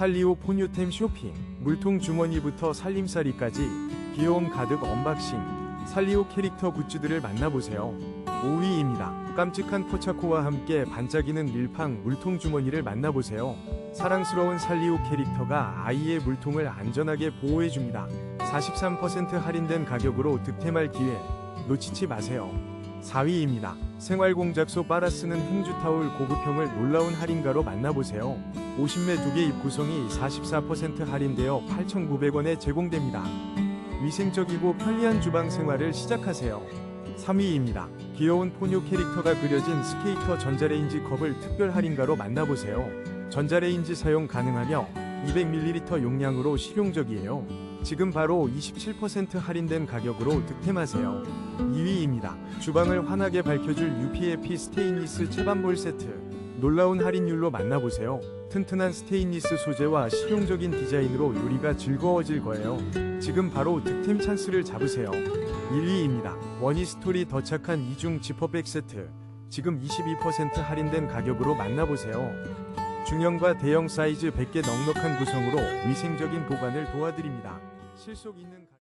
살리오 포뉴템 쇼핑 물통 주머니부터 살림살이까지 귀여움 가득 언박싱 살리오 캐릭터 굿즈들을 만나보세요. 5위입니다. 깜찍한 포차코와 함께 반짝이는 릴팡 물통 주머니를 만나보세요. 사랑스러운 살리오 캐릭터가 아이의 물통을 안전하게 보호해줍니다. 43% 할인된 가격으로 득템할 기회 놓치지 마세요. 4위입니다. 생활공작소 빨아 쓰는 행주타올 고급형을 놀라운 할인가로 만나보세요. 50매 2개 입구성이 44% 할인되어 8,900원에 제공됩니다. 위생적이고 편리한 주방 생활을 시작하세요. 3위입니다. 귀여운 포뇨 캐릭터가 그려진 스케이터 전자레인지 컵을 특별 할인가로 만나보세요. 전자레인지 사용 가능하며 200ml 용량으로 실용적이에요. 지금 바로 27% 할인된 가격으로 득템하세요. 2위입니다. 주방을 환하게 밝혀줄 UPF 스테인리스 채반볼 세트. 놀라운 할인율로 만나보세요. 튼튼한 스테인리스 소재와 실용적인 디자인으로 요리가 즐거워질 거예요. 지금 바로 득템 찬스를 잡으세요. 1위입니다. 원히스토리 더 착한 이중 지퍼백 세트. 지금 22% 할인된 가격으로 만나보세요. 중형과 대형 사이즈 100개 넉넉한 구성으로 위생적인 보관을 도와드립니다. 실속 있는 가...